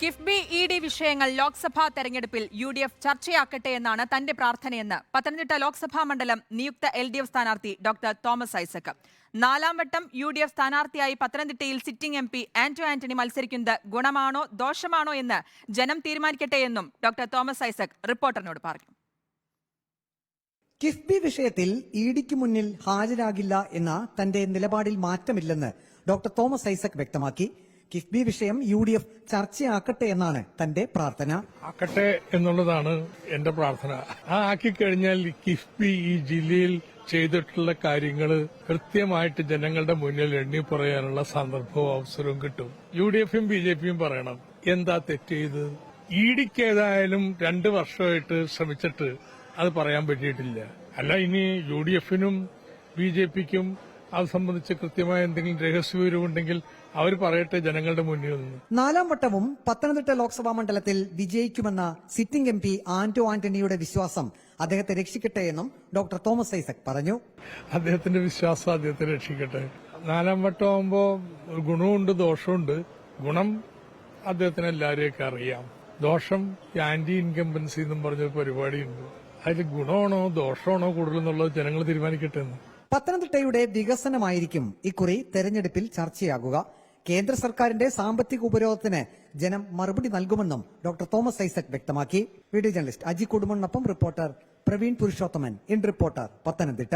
KIIFB E D വിഷയങ്ങൾ ലോക്സഭാ തെരഞ്ഞെടുപ്പിൽ U D F ചർച്ചയാക്കട്ടെ എന്നാണ് തന്റെ പ്രാർത്ഥനയെന്ന്. പത്തനംതിട്ട ലോക്സഭാ മണ്ഡലം നിയുക്ത എൽ ഡി എഫ് സ്ഥാനാർത്ഥി ഡോക്ടർ തോമസ് ഐസക് നാലാം വട്ടം യു ഡി എഫ് സ്ഥാനാർത്ഥിയായി പത്തനംതിട്ടയിൽ sitting M P Anto Antony മത്സരിക്കുന്നത് ഗുണമാണോ ദോഷമാണോ എന്ന് ജനം തീരുമാനിക്കട്ടെ എന്നും ഡോക്ടർ തോമസ് ഐസക് റിപ്പോർട്ടറിനോട് പറഞ്ഞു. കിഫ്ബി വിഷയത്തിൽ ഇ ഡിക്ക് മുന്നിൽ ഹാജരാകില്ല എന്ന തന്റെ നിലപാടിൽ മാറ്റമില്ലെന്ന് ഡോക്ടർ തോമസ് ഐസക് വ്യക്തമാക്കി. കിഫ്ബി വിഷയം യു ഡി എഫ് ചർച്ചയാക്കട്ടെ എന്നാണ് തന്റെ പ്രാർത്ഥന. ആക്കട്ടെ എന്നുള്ളതാണ് എന്റെ പ്രാർത്ഥന. ആ ആക്കി കഴിഞ്ഞാൽ കിഫ്ബി ഈ ജില്ലയിൽ ചെയ്തിട്ടുള്ള കാര്യങ്ങൾ കൃത്യമായിട്ട് ജനങ്ങളുടെ മുന്നിൽ എണ്ണി പറയാനുള്ള സന്ദർഭവും അവസരവും കിട്ടും. യു ഡി എഫും ബി ജെ പിയും പറയണം. എന്താ തെറ്റ് ചെയ്ത്? ഇ ഡിക്ക് ഏതായാലും രണ്ട് വർഷമായിട്ട് ശ്രമിച്ചിട്ട് അത് പറയാൻ പറ്റിയിട്ടില്ല. അല്ല ഇനി യു ഡി എഫിനും ബി ജെ പിക്കും അത് സംബന്ധിച്ച് കൃത്യമായ എന്തെങ്കിലും രഹസ്യവിവരമുണ്ടെങ്കിൽ അവർ പറയട്ടെ ജനങ്ങളുടെ മുന്നിൽ നിന്ന്. നാലാം വട്ടവും പത്തനംതിട്ട ലോക്സഭാ മണ്ഡലത്തിൽ വിജയിക്കുമെന്ന സിറ്റിംഗ് എം പി ആന്റോ ആന്റണിയുടെ വിശ്വാസം അദ്ദേഹത്തെ രക്ഷിക്കട്ടെ എന്നും ഡോക്ടർ തോമസ് ഐസക് പറഞ്ഞു. അദ്ദേഹത്തിന്റെ വിശ്വാസം അദ്ദേഹത്തെ രക്ഷിക്കട്ടെ. നാലാം വട്ടമാകുമ്പോ ഗുണമുണ്ട് ദോഷമുണ്ട്. ഗുണം അദ്ദേഹത്തിന് എല്ലാവരെയൊക്കെ അറിയാം. ദോഷം ആന്റി ഇൻകംബൻസി എന്നും പറഞ്ഞൊരു പരിപാടിയുണ്ട്. അതിൽ ഗുണമാണോ ദോഷമാണോ കൂടുതലെന്നുള്ളത് ജനങ്ങൾ തീരുമാനിക്കട്ടെ എന്ന്. പത്തനംതിട്ടയുടെ വികസനമായിരിക്കും ഇക്കുറി തെരഞ്ഞെടുപ്പിൽ ചർച്ചയാകുക. കേന്ദ്ര സർക്കാരിന്റെ സാമ്പത്തിക ഉപരോധത്തിന് ജനം മറുപടി നൽകുമെന്നും ഡോക്ടർ തോമസ് ഐസക് വ്യക്തമാക്കി. Video journalist Aji കുടുംബനൊപ്പം reporter Praveen Purushothaman in reporter Pathanamthitta.